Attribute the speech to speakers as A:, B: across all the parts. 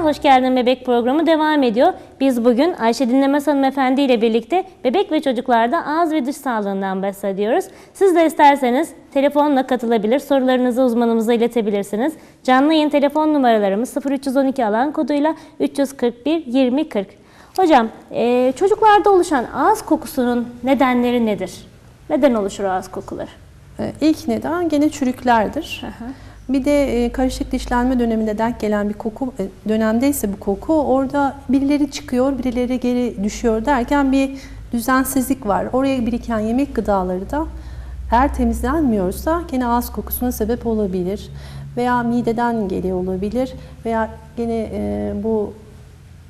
A: Merhabalar, hoş geldin bebek programı devam ediyor. Biz bugün Ayşe Dinlemez Hanımefendi ile birlikte bebek ve çocuklarda ağız ve diş sağlığından bahsediyoruz. Siz de isterseniz telefonla katılabilir, sorularınızı uzmanımıza iletebilirsiniz. Canlı yayın telefon numaralarımız 0312 alan koduyla 341 2040. Hocam, e, çocuklarda oluşan ağız kokusunun nedenleri nedir? Neden oluşur ağız kokuları?
B: Ee, İlk neden gene çürüklerdir. Bir de e, karışık dişlenme döneminde denk gelen bir koku, e, dönemdeyse bu koku orada birileri çıkıyor, birileri geri düşüyor derken bir düzensizlik var. Oraya biriken yemek gıdaları da eğer temizlenmiyorsa gene ağız kokusuna sebep olabilir. Veya mideden geliyor olabilir. Veya gene e, bu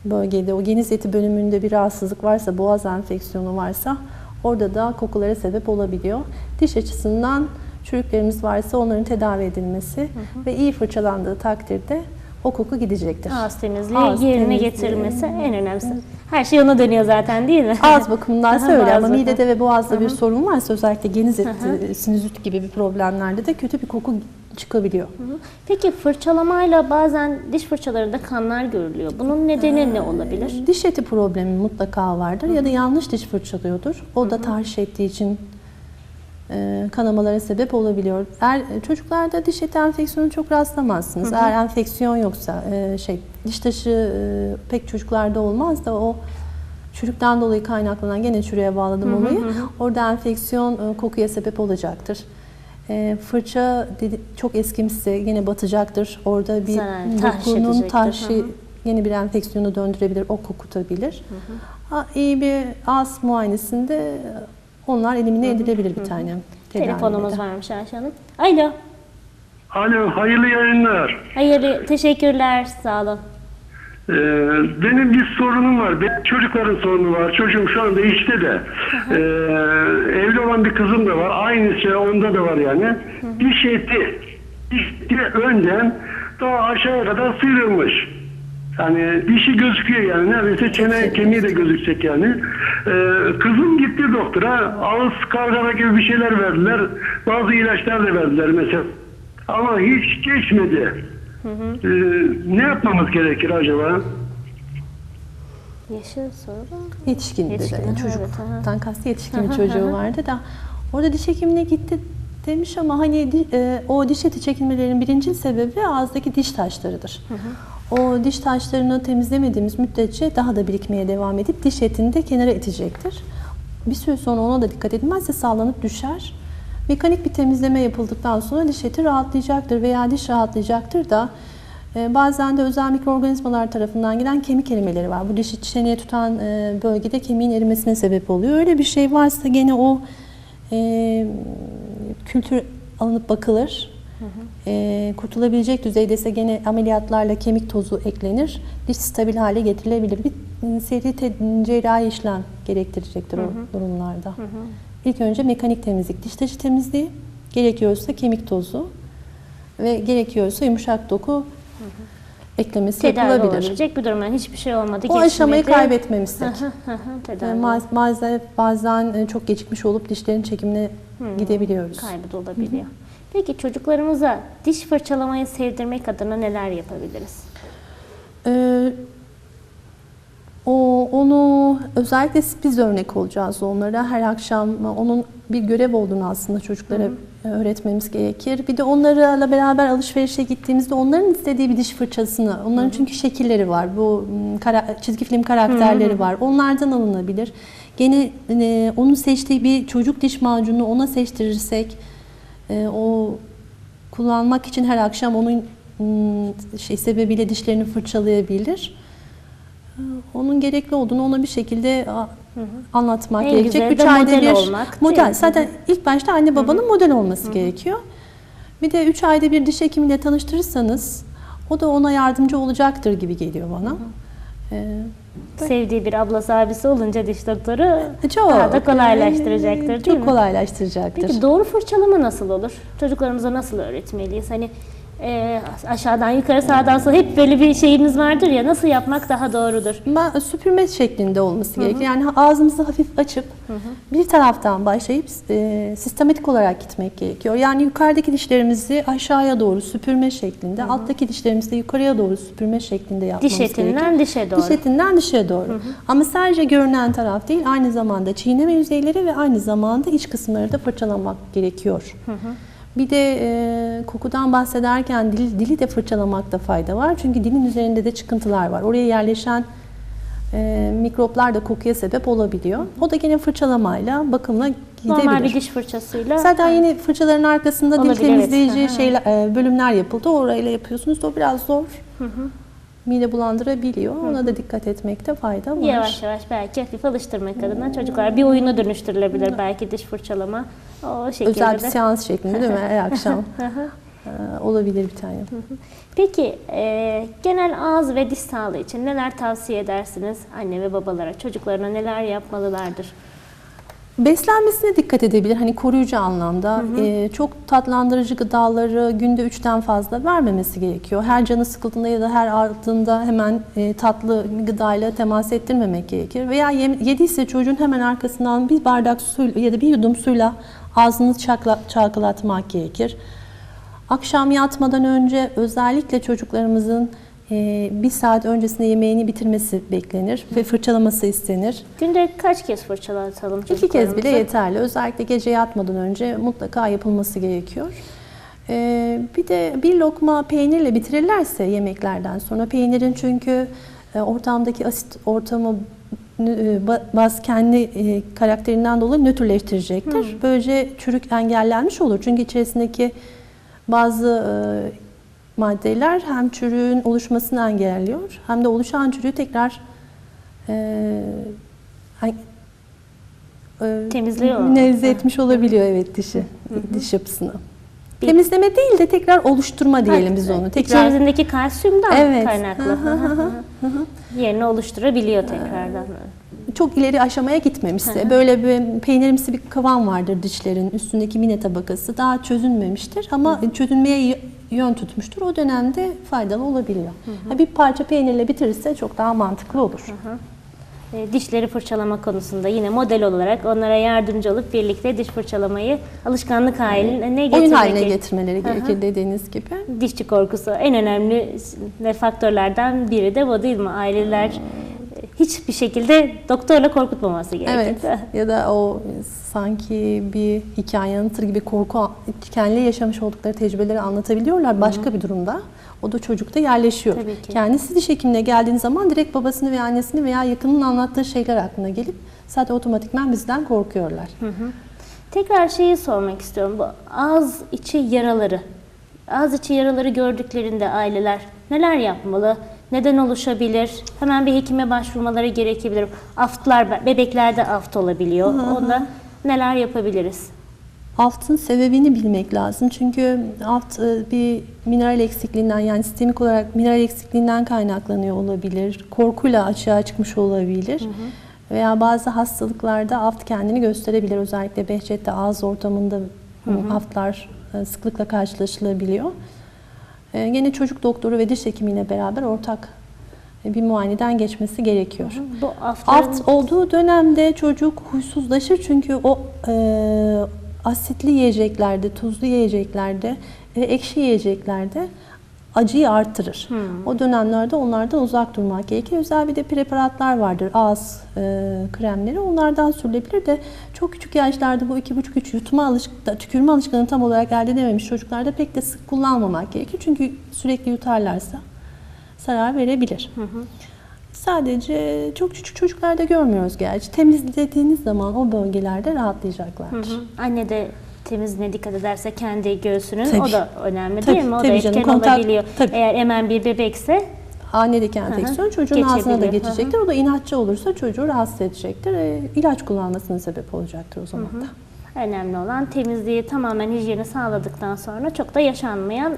B: bölgede o geniz eti bölümünde bir rahatsızlık varsa, boğaz enfeksiyonu varsa orada da kokulara sebep olabiliyor. Diş açısından çürüklerimiz varsa onların tedavi edilmesi ve iyi fırçalandığı takdirde o koku gidecektir.
A: Ağız temizliği
B: Ağız
A: yerine
B: temizliği.
A: getirilmesi en önemlisi. Her şey ona dönüyor zaten değil mi?
B: Ağız bakımından
A: Aha,
B: öyle
A: ağız
B: ama midede ve boğazda bir sorun varsa özellikle geniz eti, sinüzit gibi bir problemlerde de kötü bir koku çıkabiliyor.
A: Peki fırçalamayla bazen diş fırçalarında kanlar görülüyor. Bunun nedeni ne olabilir?
B: Diş eti problemi mutlaka vardır ya da yanlış diş fırçalıyordur. O da tahriş ettiği için e, kanamalara sebep olabiliyor. Eğer e, çocuklarda diş eti enfeksiyonu çok rastlamazsınız. Eğer enfeksiyon yoksa e, şey diş taşı e, pek çocuklarda olmaz da o çürükten dolayı kaynaklanan gene çürüğe bağladım olayı. Orada enfeksiyon e, kokuya sebep olacaktır. E, fırça çok eskimişse yine batacaktır. Orada bir dokunun tahşi
A: Hı hı.
B: yeni bir enfeksiyonu döndürebilir, o kokutabilir. Ha, iyi bir ağız muayenesinde onlar elimine edilebilir bir tane.
A: Telefonumuz varmış Ayşe Hanım. Alo.
C: Alo, hayırlı yayınlar.
A: Hayırlı, teşekkürler, sağ olun.
C: Ee, benim bir sorunum var. Benim çocukların sorunu var. Çocuğum şu anda işte de. Ee, evli olan bir kızım da var. Aynı şey onda da var yani. Diş eti. Diş eti önden daha aşağıya kadar sıyrılmış. Yani dişi gözüküyor yani. Neredeyse çene kemiği de gözükecek yani. Ee, kızım gitti doktora. Ağız kargara gibi bir şeyler verdiler. Bazı ilaçlar da verdiler mesela. Ama hiç geçmedi. Ee, ne yapmamız gerekir acaba?
A: Yaşı soru.
B: Yetişkin dedi.
A: Yetişkin,
B: Yani
A: evet,
B: çocuktan kastı yetişkin bir çocuğu vardı da orada diş hekimine gitti demiş ama hani e, o diş eti çekilmelerinin birinci sebebi ağızdaki diş taşlarıdır. O diş taşlarını temizlemediğimiz müddetçe daha da birikmeye devam edip diş etini de kenara itecektir. Bir süre sonra ona da dikkat edilmezse sallanıp düşer. Mekanik bir temizleme yapıldıktan sonra diş eti rahatlayacaktır veya diş rahatlayacaktır da e, bazen de özel mikroorganizmalar tarafından gelen kemik erimeleri var. Bu dişi çeneye tutan e, bölgede kemiğin erimesine sebep oluyor. Öyle bir şey varsa gene o e, kültür alınıp bakılır. E, kurtulabilecek düzeydeyse gene ameliyatlarla kemik tozu eklenir. Diş stabil hale getirilebilir. Bir seri cerrahi işlem gerektirecektir o durumlarda. İlk önce mekanik temizlik, diş taşı temizliği, gerekiyorsa kemik tozu ve gerekiyorsa yumuşak doku eklemesi
A: Tedavi
B: yapılabilir.
A: olabilecek bir durum. Yani hiçbir şey olmadı.
B: O aşamayı kaybetmemişsek.
A: Hı hı hı,
B: E,
A: Tedavi
B: maz- Bazen, bazen e, çok gecikmiş olup dişlerin çekimine gidebiliyoruz.
A: kaybı olabiliyor. Peki çocuklarımıza diş fırçalamayı sevdirmek adına neler yapabiliriz?
B: Ee, o onu özellikle biz örnek olacağız onlara. Her akşam onun bir görev olduğunu aslında çocuklara öğretmemiz gerekir. Bir de onlarla beraber alışverişe gittiğimizde onların istediği bir diş fırçasını, onların çünkü şekilleri var. Bu kara- çizgi film karakterleri var. Onlardan alınabilir. Gene e, onun seçtiği bir çocuk diş macunu ona seçtirirsek e, o kullanmak için her akşam onun m, şey sebebiyle dişlerini fırçalayabilir. E, Onun gerekli olduğunu ona bir şekilde a, anlatmak
A: En
B: gerekecek. Üç ayda
A: model
B: bir
A: olmak,
B: model. Zaten ilk başta anne babanın model olması gerekiyor. Bir de 3 ayda bir diş hekimiyle tanıştırırsanız o da ona yardımcı olacaktır gibi geliyor bana. Ee,
A: Sevdiği bir ablası abisi olunca diş doktoru
B: çok
A: daha da kolaylaştıracaktır
B: e,
A: değil
B: Çok
A: mi?
B: kolaylaştıracaktır.
A: Peki doğru fırçalama nasıl olur? Çocuklarımıza nasıl öğretmeliyiz? Hani e, aşağıdan yukarı sağdan sola hep böyle bir şeyimiz vardır ya nasıl yapmak daha doğrudur?
B: Ben süpürme şeklinde olması gerekiyor. Yani ağzımızı hafif açıp bir taraftan başlayıp e, sistematik olarak gitmek gerekiyor. Yani yukarıdaki dişlerimizi aşağıya doğru süpürme şeklinde, alttaki dişlerimizi de yukarıya doğru süpürme şeklinde yapmamız
A: Diş
B: gerekiyor.
A: etinden dişe doğru.
B: Diş etinden dişe doğru. Ama sadece görünen taraf değil, aynı zamanda çiğneme yüzeyleri ve aynı zamanda iç kısımları da fırçalamak gerekiyor. Bir de e, kokudan bahsederken dil, dili de fırçalamakta fayda var. Çünkü dilin üzerinde de çıkıntılar var. Oraya yerleşen e, mikroplar da kokuya sebep olabiliyor. O da gene fırçalamayla, bakımla gidebilir.
A: Normal bir diş fırçasıyla.
B: Zaten yine fırçaların arkasında dil
A: Olabilir,
B: temizleyici
A: evet. Hı hı.
B: şeyler, e, bölümler yapıldı. Orayla yapıyorsunuz. O biraz zor. Mide bulandırabiliyor. Ona da dikkat etmekte fayda var.
A: Yavaş yavaş belki hafif alıştırmak adına çocuklar bir oyuna dönüştürülebilir belki diş fırçalama. O şekilde
B: Özel bir
A: de.
B: seans şeklinde değil mi? Her akşam e, olabilir bir tane.
A: Peki e, genel ağız ve diş sağlığı için neler tavsiye edersiniz anne ve babalara? Çocuklarına neler yapmalılardır?
B: Beslenmesine dikkat edebilir. Hani koruyucu anlamda. e, çok tatlandırıcı gıdaları günde üçten fazla vermemesi gerekiyor. Her canı sıkıldığında ya da her ardında hemen e, tatlı gıdayla temas ettirmemek gerekir. Veya yediyse çocuğun hemen arkasından bir bardak su ya da bir yudum suyla ağzını çakla, çalkalatmak gerekir. Akşam yatmadan önce özellikle çocuklarımızın e, bir saat öncesinde yemeğini bitirmesi beklenir ve fırçalaması istenir.
A: Günde kaç kez fırçalatalım
B: İki kez bile yeterli. Özellikle gece yatmadan önce mutlaka yapılması gerekiyor. Ee, bir de bir lokma peynirle bitirirlerse yemeklerden sonra peynirin çünkü e, ortamdaki asit ortamı e, baz kendi e, karakterinden dolayı nötrleştirecektir. Böylece çürük engellenmiş olur. Çünkü içerisindeki bazı e, maddeler hem çürüğün oluşmasını engelliyor hem de oluşan çürüğü tekrar e, e,
A: Temizliyor.
B: Minimize etmiş olabiliyor evet dişi, diş yapısını.
A: Bir-
B: Temizleme değil de tekrar oluşturma diyelim biz onu. Tekrar
A: İçerisindeki kalsiyumdan
B: Evet.
A: kaynaklı.
B: Hı hı hı
A: Yerini oluşturabiliyor tekrardan.
B: çok ileri aşamaya gitmemişse, böyle bir peynirimsi bir kıvam vardır dişlerin üstündeki mine tabakası daha çözünmemiştir ama çözünmeye yön tutmuştur. O dönemde faydalı olabiliyor. Ha, Bir parça peynirle bitirirse çok daha mantıklı olur.
A: E, Dişleri fırçalama konusunda yine model olarak onlara yardımcı olup birlikte diş fırçalamayı alışkanlık haline
B: Oyun
A: getirmek
B: haline
A: gerek-
B: getirmeleri gerekir dediğiniz gibi.
A: Dişçi korkusu en önemli faktörlerden biri de bu değil mi? Aileler e, hiçbir şekilde doktorla korkutmaması gerekir.
B: Evet. Ya da o sanki bir hikaye anlatır gibi korku kendi yaşamış oldukları tecrübeleri anlatabiliyorlar başka bir durumda. O da çocukta yerleşiyor.
A: Tabii ki.
B: Kendisi diş hekimine geldiğiniz zaman direkt babasını ve annesini veya yakının anlattığı şeyler aklına gelip zaten otomatikman bizden korkuyorlar.
A: Tekrar şeyi sormak istiyorum. Bu ağız içi yaraları. Ağız içi yaraları gördüklerinde aileler neler yapmalı? Neden oluşabilir? Hemen bir hekime başvurmaları gerekebilir. Aftlar, bebeklerde aft olabiliyor. Onda neler yapabiliriz?
B: Aftın sebebini bilmek lazım. Çünkü aft e, bir mineral eksikliğinden yani sistemik olarak mineral eksikliğinden kaynaklanıyor olabilir. Korkuyla açığa çıkmış olabilir. Veya bazı hastalıklarda aft kendini gösterebilir. Özellikle Behçet'te ağız ortamında aftlar e, sıklıkla karşılaşılabiliyor. E, Gene çocuk doktoru ve diş hekimiyle beraber ortak e, bir muayeneden geçmesi gerekiyor.
A: Bu
B: Aft olduğu dönemde çocuk huysuzlaşır çünkü o e, asitli yiyeceklerde, tuzlu yiyeceklerde ve ekşi yiyeceklerde acıyı artırır. O dönemlerde onlardan uzak durmak gerekir. Özel bir de preparatlar vardır, ağız e, kremleri. Onlardan sürülebilir de çok küçük yaşlarda bu iki buçuk üç yutma alışkanlığı, tükürme alışkanlığı tam olarak elde edememiş çocuklarda pek de sık kullanmamak gerekir. Çünkü sürekli yutarlarsa zarar verebilir. Sadece çok küçük çocuklarda görmüyoruz gerçi. Temizlediğiniz zaman o bölgelerde rahatlayacaklardır.
A: Hı. Anne de temizliğine dikkat ederse kendi göğsünün
B: Tabii.
A: o da önemli
B: Tabii,
A: değil mi? O da
B: tabii canım,
A: etken
B: kontak-
A: olabiliyor.
B: tabii.
A: Eğer emen bir bebekse
B: Anedeki enfeksiyon çocuğun ağzına da
A: Geçebilir.
B: geçecektir. O da inatçı olursa çocuğu rahatsız edecektir. E, ilaç kullanmasına sebep olacaktır o zaman da.
A: önemli olan temizliği tamamen hijyeni sağladıktan sonra çok da yaşanmayan e,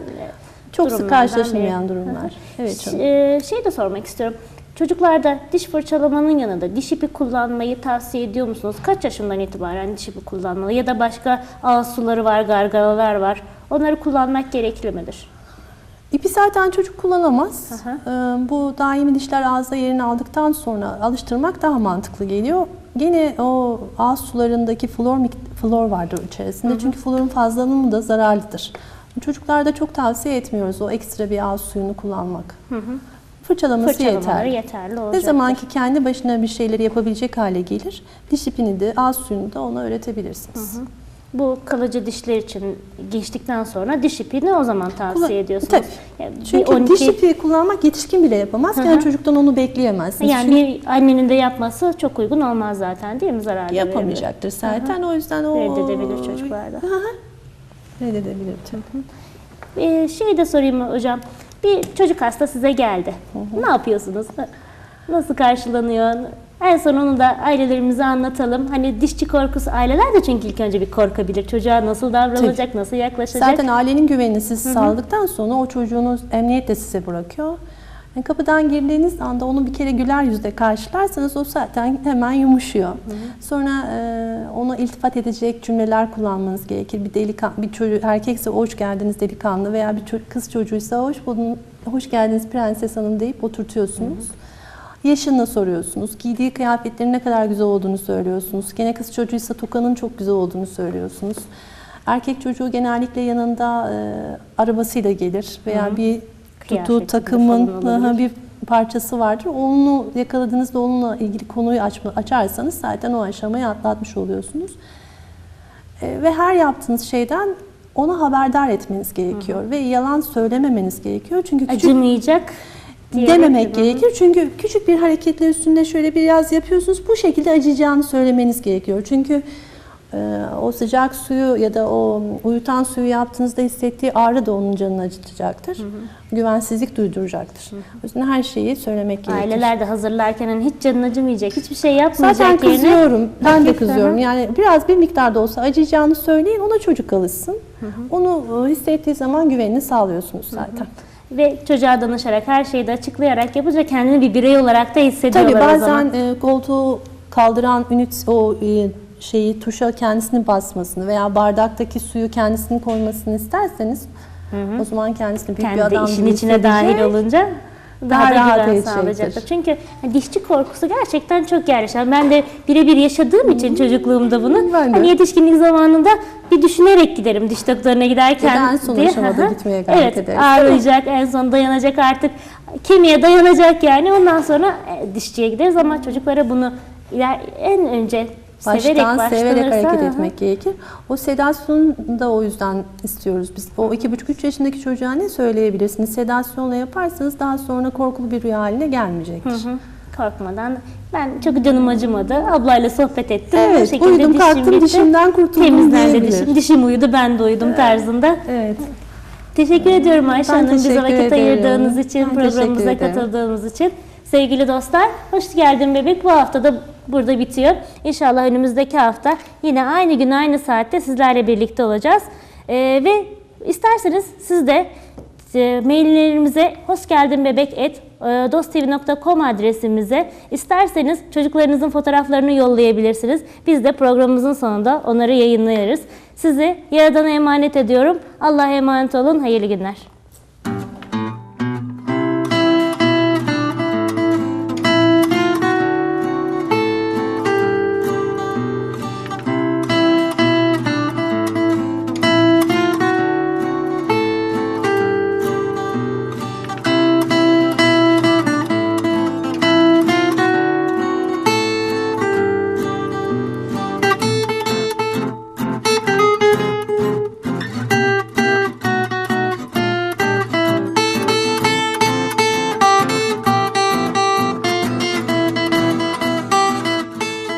B: Çok sık
A: durumlardan
B: karşılaşılmayan
A: biri.
B: durumlar. Evet
A: Ş-
B: canım.
A: e, şey de sormak istiyorum. Çocuklarda diş fırçalamanın yanında diş ipi kullanmayı tavsiye ediyor musunuz? Kaç yaşından itibaren diş ipi kullanmalı? Ya da başka ağız suları var, gargaralar var. Onları kullanmak gerekli midir?
B: İpi zaten çocuk kullanamaz.
A: Aha.
B: Ee, Bu daimi dişler ağızda yerini aldıktan sonra alıştırmak daha mantıklı geliyor. Gene o ağız sularındaki flor, flor vardır içerisinde. Çünkü florun fazlalığımı da zararlıdır. Çocuklarda çok tavsiye etmiyoruz o ekstra bir ağız suyunu kullanmak. Fırçalaması
A: Fırçalamaları
B: yeter.
A: yeterli
B: Ne
A: olacak.
B: zaman ki kendi başına bir şeyleri yapabilecek hale gelir, diş ipini de ağız suyunu da ona öğretebilirsiniz.
A: Bu kalıcı dişler için geçtikten sonra diş ipini o zaman tavsiye
B: Kullan-
A: ediyorsunuz.
B: Tabii.
A: Yani bir
B: Çünkü
A: 12
B: diş ipi kullanmak yetişkin bile yapamaz.
A: Hı hı.
B: Yani çocuktan onu bekleyemezsiniz.
A: yani
B: Çünkü
A: bir annenin de yapması çok uygun olmaz zaten değil mi? Zararlı
B: yapamayacaktır zaten. O yüzden o
A: Reddedebilir çocuklarda.
B: Hı hı. Reddedebilir tabii.
A: Ee, şey de sorayım hocam. Bir çocuk hasta size geldi. Ne yapıyorsunuz? Nasıl karşılanıyor? En son onu da ailelerimize anlatalım. Hani dişçi korkusu aileler de çünkü ilk önce bir korkabilir. Çocuğa nasıl davranacak, nasıl yaklaşacak?
B: Zaten ailenin güvenini siz sağladıktan sonra o çocuğunu emniyetle size bırakıyor. Yani kapıdan girdiğiniz anda onu bir kere güler yüzle karşılarsanız o zaten hemen yumuşuyor. Sonra e, ona iltifat edecek cümleler kullanmanız gerekir. Bir delikan, bir çocuk erkekse hoş geldiniz delikanlı veya bir ço- kız çocuğuysa hoş buldun, hoş geldiniz prenses hanım deyip oturtuyorsunuz. Yaşını soruyorsunuz. Giydiği kıyafetlerin ne kadar güzel olduğunu söylüyorsunuz. Gene kız çocuğuysa tokanın çok güzel olduğunu söylüyorsunuz. Erkek çocuğu genellikle yanında e, arabasıyla gelir veya bir
A: Kıyafetiyle
B: takımın bir parçası vardır. Onu yakaladığınızda onunla ilgili konuyu açma, açarsanız zaten o aşamayı atlatmış oluyorsunuz. E, ve her yaptığınız şeyden ona haberdar etmeniz gerekiyor ve yalan söylememeniz gerekiyor. Çünkü küçük
A: Acımayacak
B: dememek
A: mi?
B: gerekir. Çünkü küçük bir hareketle üstünde şöyle biraz yapıyorsunuz. Bu şekilde acıyacağını söylemeniz gerekiyor. Çünkü o sıcak suyu ya da o uyutan suyu yaptığınızda hissettiği ağrı da onun canını acıtacaktır. Güvensizlik duyduracaktır. O yüzden her şeyi söylemek gerekir.
A: Aileler de hazırlarken hani hiç canın acımayacak, hiçbir şey yapmayacak
B: Zaten
A: yerine
B: kızıyorum. Ben de kızıyorum.
A: hı hı.
B: Yani biraz bir miktarda olsa acıyacağını söyleyin. Ona çocuk alışsın. Onu e, hissettiği zaman güvenini sağlıyorsunuz zaten.
A: ve çocuğa danışarak her şeyi de açıklayarak yapınca kendini bir birey olarak da hissediyorlar
B: Tabii
A: o zaman.
B: bazen e, koltuğu kaldıran ünit o e, şeyi tuşa kendisini basmasını veya bardaktaki suyu kendisini koymasını isterseniz o zaman kendisini büyük bir
A: kendi
B: adam
A: işin içine dahil olunca daha,
B: Daha
A: da
B: rahat
A: güven sağlayacaktır. Çünkü hani dişçi korkusu gerçekten çok yerleşen. Ben de birebir yaşadığım için çocukluğumda bunu
B: Ben de.
A: hani yetişkinlik zamanında bir düşünerek giderim diş doktoruna giderken.
B: Ya en son
A: diye.
B: aşamada
A: Hı hı.
B: gitmeye gayret
A: evet,
B: ederiz.
A: ağrıyacak, en son dayanacak artık. Kemiğe dayanacak yani. Ondan sonra e, dişçiye gideriz ama çocuklara bunu en önce
B: Baştan severek
A: başlanırsa,
B: hareket
A: hı.
B: etmek gerekir. O sedasyonu da o yüzden istiyoruz biz. O iki buçuk üç yaşındaki çocuğa ne söyleyebilirsiniz? Sedasyonla yaparsanız daha sonra korkulu bir rüya haline gelmeyecektir.
A: Hı hı. Korkmadan. Ben çok canım acımadı. Ablayla sohbet ettim.
B: Evet,
A: Bu şekilde
B: uyudum,
A: dişim
B: kalktım,
A: bitti.
B: dişimden kurtuldum
A: Temizlendi dişim. Dişim uyudu, ben de uyudum tarzında.
B: Evet.
A: Teşekkür ediyorum Ayşe Hanım bize vakit
B: ederim.
A: ayırdığınız için,
B: Ben
A: programımıza katıldığınız için. Sevgili dostlar, hoş geldin bebek. Bu hafta da burada bitiyor. İnşallah önümüzdeki hafta yine aynı gün aynı saatte sizlerle birlikte olacağız. Ee, ve isterseniz siz de e, maillerimize hosgeldinbebek@dosttv.com adresimize isterseniz çocuklarınızın fotoğraflarını yollayabilirsiniz. Biz de programımızın sonunda onları yayınlarız. Sizi Yaradan'a emanet ediyorum. Allah'a emanet olun. Hayırlı günler.